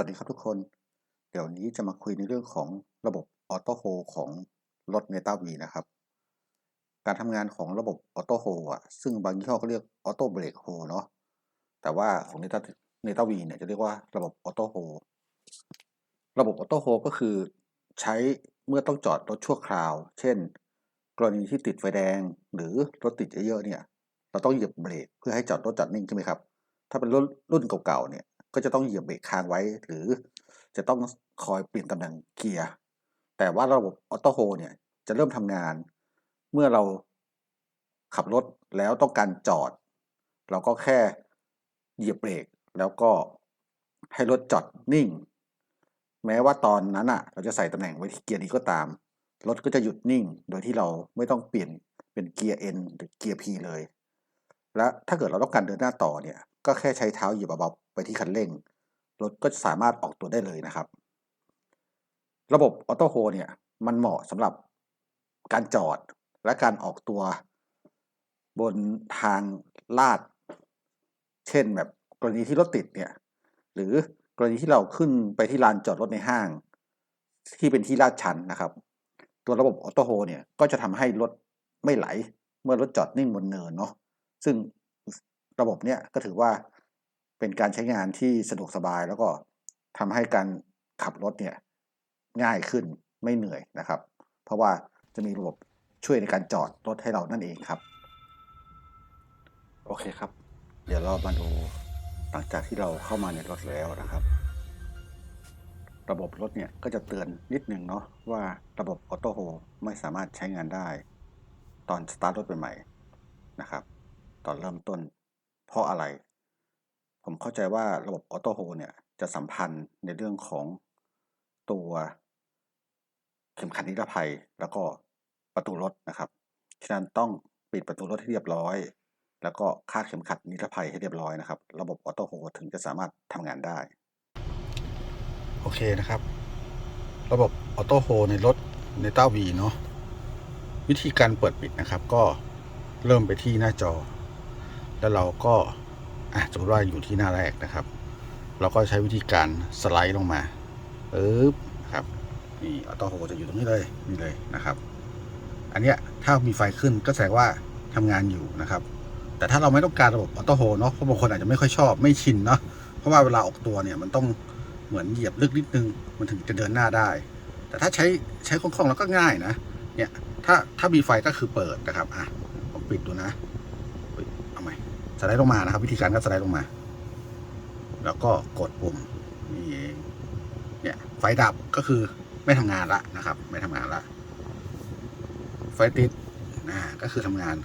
วัสดีครับทุกคน เดี๋ยวนี้จะมาคุยในเรื่องของระบบออโต้โฮของรถ Meta V นะครับ การทำงานของระบบออโต้โฮอะ ซึ่งบางยี่ห้อก็เรียกออโต้เบรกโฮเนาะ แต่ว่าของ Meta Meta V เนี่ยจะเรียกว่าระบบออโต้โฮระบบออโต้โฮก็คือใช้เมื่อต้องจอดรถชั่วคราว เช่น กรณีที่ติดไฟแดงหรือรถติดเยอะๆเนี่ย เราต้องเหยียบเบรกเพื่อให้จอดรถจอดนิ่งใช่ไหมครับ ถ้าเป็นรุ่นรุ่นเก่าๆเนี่ย ก็จะต้องเหยียบเบรกค้างไว้ หรือจะต้องคอยเปลี่ยนตำแหน่งเกียร์ แต่ว่าระบบออโต้โฮเนี่ยจะเริ่มทำงาน เมื่อเราขับรถแล้วต้องการจอด เราก็แค่เหยียบเบรกแล้วก็ให้รถจอดนิ่ง แม้ว่าตอนนั้นอะ เราจะใส่ตำแหน่งไว้ที่เกียร์นี้ก็ตาม รถก็จะหยุดนิ่ง โดยที่เราไม่ต้องเปลี่ยนเป็นเกียร์ N หรือเกียร์ P เลย และถ้าเกิดเราต้องการเดินหน้าต่อเนี่ย ก็แค่ใช้เท้าเหยียบเบาๆไปที่คันเร่ง รถก็จะสามารถออกตัวได้เลยนะครับ ระบบออโต้โฮเนี่ยมันเหมาะสำหรับการจอดและการออกตัวบนทางลาด เช่นแบบกรณีที่รถติดเนี่ยหรือกรณีที่เราขึ้นไปที่ลานจอดรถในห้าง ที่เป็นที่ลาดชันนะครับ ตัวระบบออโต้โฮเนี่ยก็จะทำให้รถไม่ไหล เมื่อรถจอดนิ่งบนเนินเนาะซึ่ง ระบบเนี่ยก็ถือว่าเป็นการใช้งานที่สะดวกสบายแล้วก็ทำให้การขับรถเนี่ยง่ายขึ้นไม่เหนื่อยนะครับ เพราะว่าจะมีระบบช่วยในการจอดรถให้เรานั่นเองครับ โอเคครับ เดี๋ยวเรามาดูหลังจากที่เราเข้ามาในรถแล้วนะครับ ระบบรถเนี่ยก็จะเตือนนิดนึงเนาะว่าระบบออโต้โฮไม่สามารถใช้งานได้ ตอนสตาร์ทรถใหม่ๆนะครับ ตอนเริ่มต้น เพราะอะไร ผมเข้าใจว่าระบบออโต้โฮเนี่ยจะสัมพันธ์ในเรื่องของตัวเข็มขัดนิรภัยแล้วก็ประตูรถนะครับ ฉะนั้นต้องปิดประตูรถให้เรียบร้อย แล้วก็คาดเข็มขัดนิรภัยให้เรียบร้อยนะครับ ระบบออโต้โฮถึงจะสามารถทำงานได้ โอเคนะครับ ระบบออโต้โฮในรถในต้าวีเนาะวิธีการเปิดปิดนะครับ ก็เริ่มไปที่หน้าจอ แล้วเราก็สมมติว่าอยู่ที่หน้าแรกนะครับ เราก็ใช้วิธีการสไลด์ลงมาปึ๊บครับนี่ออโต้โฮจะอยู่ตรงนี้เลยนี่เลยนะครับ อันเนี้ยถ้ามีไฟขึ้นก็แสดงว่าทำงานอยู่นะครับ แต่ถ้าเราไม่ต้องการระบบออโต้โฮเนาะเพราะบางคนอาจจะไม่ค่อยชอบไม่ชินเนาะเพราะว่าเวลาออกตัวเนี่ยมันต้องเหมือนเหยียบลึกนิดนึงมันถึงจะเดินหน้าได้ แต่ถ้าใช้ใช้คล่องๆแล้วก็ง่ายนะเนี่ยถ้าถ้ามีไฟก็คือเปิดนะครับอะผมปิดดูนะ สไลด์ลงมานะครับ วิธีการก็สไลด์ลงมา แล้วก็กดปุ่มนี่เนี่ยไฟดับก็คือไม่ทำงานละนะครับ ไม่ทำงานละไฟติดนะก็คือทำงาน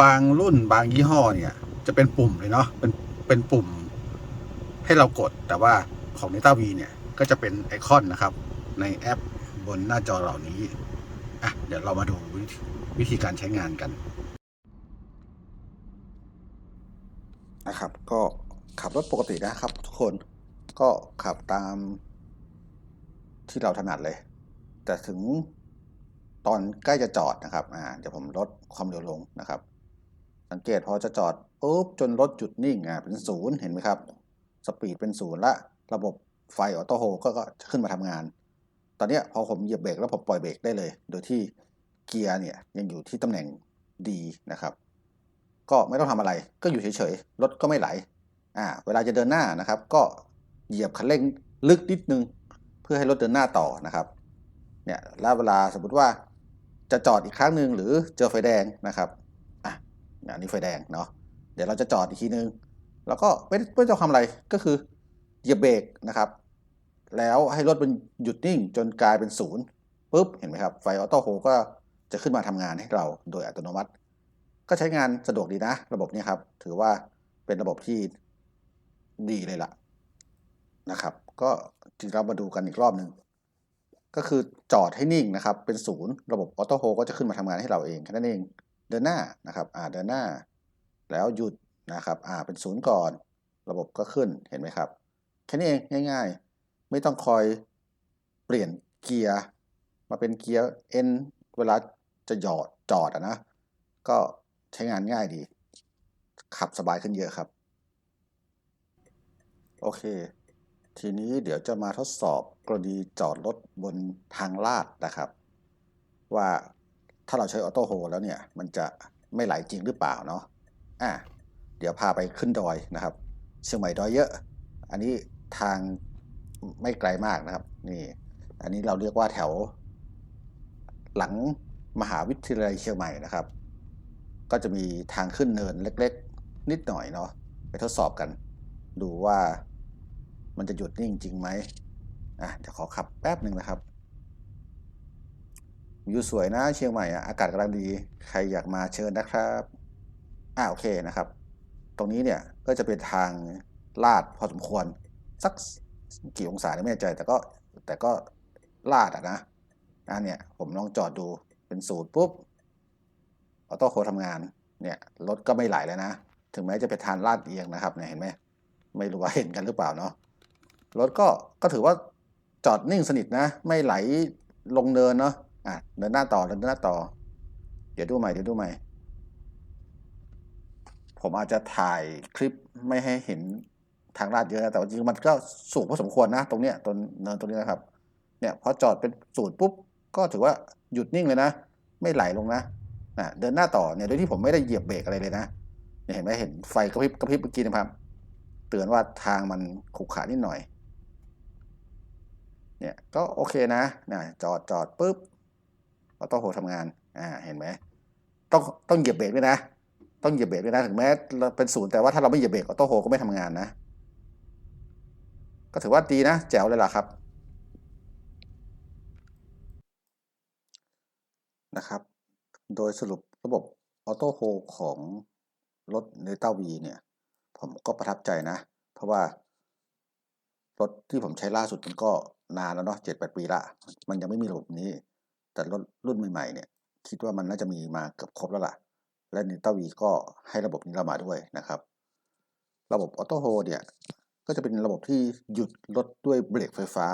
บางรุ่นบางยี่ห้อเนี่ย จะเป็นปุ่มเลยเนาะเป็นเป็นปุ่มให้เรากดแต่ว่าของ n e t a V เนี่ย ก็จะเป็นไอคอนนะครับ ในแอปบนหน้าจอเหล่านี้อะเดี๋ยวเรามาดูวิธีการใช้งานกัน นะครับ ก็ขับรถปกตินะครับ ทุกคนก็ขับตามที่เราถนัดเลย แต่ถึงตอนใกล้จะจอดนะครับอ่าเดี๋ยวผมลดความเร็วลงนะครับ สังเกตพอจะจอดปุ๊บจนรถจุดนิ่งอ่าเป็นศูนย์เห็นไหมครับ สปีดเป็นศูนย์ละระบบไฟออโต้โฮก็จะขึ้นมาทำงาน ตอนนี้พอผมเหยียบเบรกแล้วผมปล่อยเบรกได้เลย โดยที่เกียร์เนี่ยยังอยู่ที่ตำแหน่งดีนะครับ ก็ไม่ต้องทำอะไร ก็อยู่เฉยๆ รถก็ไม่ไหล อ่า เวลาจะเดินหน้านะครับ ก็เหยียบคันเร่งลึกนิดนึง เพื่อให้รถเดินหน้าต่อนะครับ เนี่ย แล้วเวลาสมมติว่าจะจอดอีกครั้งหนึ่งหรือเจอไฟแดงนะครับ อะอันนี้ไฟแดงเนาะ เดี๋ยวเราจะจอดอีกทีนึง แล้วก็ไม่ไม่ต้องทำอะไร ก็คือเหยียบเบรกนะครับ แล้วให้รถมันหยุดนิ่งจนกลายเป็นศูนย์ปุ๊บ เห็นไหมครับ ไฟออโต้โฮก็จะขึ้นมาทำงานให้เราโดยอัตโนมัติ ก็ใช้งานสะดวกดีนะ ระบบนี้ครับ ถือว่าเป็นระบบที่ดีเลยล่ะนะครับ ก็จริงเรามาดูกันอีกรอบหนึ่งก็คือจอดให้นิ่งนะครับ เป็นศูนย์ระบบออโต้โฮก็จะขึ้นมาทำงานให้เราเองแค่นั้นเอง เดินหน้านะครับ อ่าเดินหน้า แล้วหยุดนะครับ อ่าเป็นศูนย์ก่อน ระบบก็ขึ้นเห็นไหมครับ แค่นี้เองง่าย ๆ ไม่ต้องคอยเปลี่ยนเกียร์มาเป็นเกียร์ N เวลาจะหยอดจอดอะนะ ก็ ใช้งานง่ายดี ขับสบายขึ้นเยอะครับ โอเค ทีนี้เดี๋ยวจะมาทดสอบกรณีจอดรถบนทางลาดนะครับ ว่าถ้าเราใช้ออโต้โฮแล้วเนี่ย มันจะไม่ไหลจริงหรือเปล่าเนาะอะเดี๋ยวพาไปขึ้นดอยนะครับเชียงใหม่ดอยเยอะ อันนี้ทางไม่ไกลมากนะครับ นี่ อันนี้เราเรียกว่าแถว หลังมหาวิทยาลัยเชียงใหม่นะครับ ก็จะมีทางขึ้นเนินเล็ก ๆ นิดหน่อยเนาะไปทดสอบกัน ดูว่ามันจะหยุดนิ่งจริงไหมอะเดี๋ยวขอขับแป๊บหนึ่งนะครับวิวสวยนะเชียงใหม่อะอากาศกำลังดีใครอยากมาเชิญนะครับอ่าโอเคนะครับ ตรงนี้เนี่ยก็จะเป็นทางลาดพอสมควรสักกี่องศาไม่แน่ใจ แต่ก็แต่ก็ลาดอะนะอะเนี่ยผมลองจอดดูเป็นศูนย์ปุ๊บ ออโต้โคทำงานเนี่ยรถก็ไม่ไหลแล้วนะ ถึงแม้จะเป็นทางลาดเอียงนะครับเนี่ยเห็นไหมไม่รู้ว่าเห็นกันหรือเปล่าเนาะรถก็ก็ถือว่าจอดนิ่งสนิทนะ ไม่ไหลลงเนินเนาะอะเดินหน้าต่อเดินหน้าต่อ เดี๋ยวดูใหม่เดี๋ยวดูใหม่ ผมอาจจะถ่ายคลิปไม่ให้เห็นทางลาดเยอะนะแต่จริงมันก็สูงพอสมควรนะ ตรงเนี้ยตรงเนินตรงนี้นะครับ เนี่ยพอจอดเป็นศูนย์ปุ๊บก็ถือว่าหยุดนิ่งเลยนะ ไม่ไหลลงนะ นะเดินหน้าต่อเนี่ยโดยที่ผมไม่ได้เหยียบเบรกอะไรเลยนะเห็นไหมเห็นไฟกระพริบกระพริบเมื่อกี้นะครับ เตือนว่าทางมันขรุขระนิดหน่อย เนี่ยก็โอเคนะนะจอดจอดปุ๊บออโต้โฮทำงานอ่าเห็นไหมต้องต้องเหยียบเบรกด้วยนะ ต้องเหยียบเบรกด้วยนะถึงแม้เราเป็นศูนย์แต่ว่าถ้าเราไม่เหยียบเบรกออโต้โฮก็ไม่ทำงานนะ ก็ถือว่าดีนะแจ๋วเลยล่ะครับนะครับ โดยสรุประบบออโต้โฮของรถเนต้าวีเนี่ย ผมก็ประทับใจนะ เพราะว่ารถที่ผมใช้ล่าสุดมันก็นานแล้วเนาะเจ็ดแปดปีละ มันยังไม่มีระบบนี้ แต่รถรุ่นใหม่ๆเนี่ย คิดว่ามันน่าจะมีมาเกือบครบแล้วล่ะ และเนต้าวีก็ให้ระบบนี้เรามาด้วยนะครับ ระบบออโต้โฮเนี่ย ก็จะเป็นระบบที่หยุดรถด้วยเบรกไฟฟ้า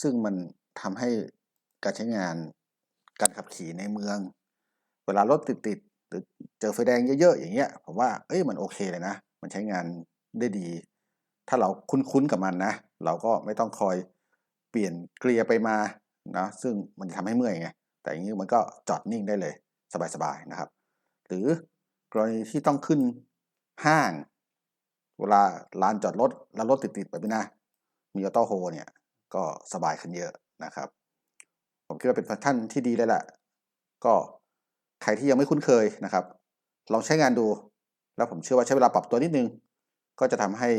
ซึ่งมันทำให้การใช้งานการขับขี่ในเมือง เวลารถติดๆหรือเจอไฟแดงเยอะๆอย่างเงี้ย ผมว่าเอ้ยมันโอเคเลยนะ มันใช้งานได้ดี ถ้าเราคุ้นๆกับมันนะ เราก็ไม่ต้องคอยเปลี่ยนเกลียร์ไปมานะซึ่งมันจะทำให้เมื่อยไงแต่อย่างนี้มันก็จอดนิ่งได้เลยสบายๆนะครับ หรือกรณีที่ต้องขึ้นห้าง เวลาลานจอดรถแล้วรถติดๆแบบนี้นะมีออโต้โฮเนี่ยก็สบายขึ้นเยอะนะครับ ผมคิดว่าเป็นฟังก์ชันที่ดีเลยแหละก็ ใครที่ยังไม่คุ้นเคยนะครับ ลองใช้งานดู แล้วผมเชื่อว่าใช้เวลาปรับตัวนิดนึง ก็จะทำให้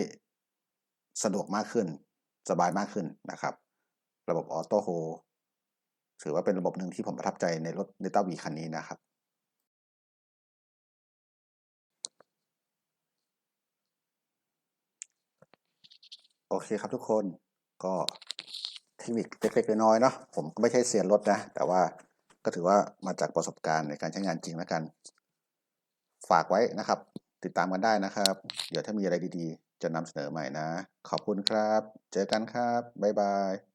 สะดวกมากขึ้น สบายมากขึ้นนะครับ ระบบออโต้โฮถือว่าเป็นระบบหนึ่งที่ผมประทับใจในรถเนต้าวีคันนี้นะครับ โอเคครับทุกคนก็เทคนิคเล็กๆน้อยๆเนาะผมก็ไม่ใช่เซียนรถนะ แต่ว่า ก็ถือว่ามาจากประสบการณ์ในการใช้งานจริงแล้วกัน ฝากไว้นะครับ ติดตามกันได้นะครับ เดี๋ยวถ้ามีอะไรดีๆ จะนำเสนอใหม่นะ ขอบคุณครับ เจอกันครับ บ๊ายบาย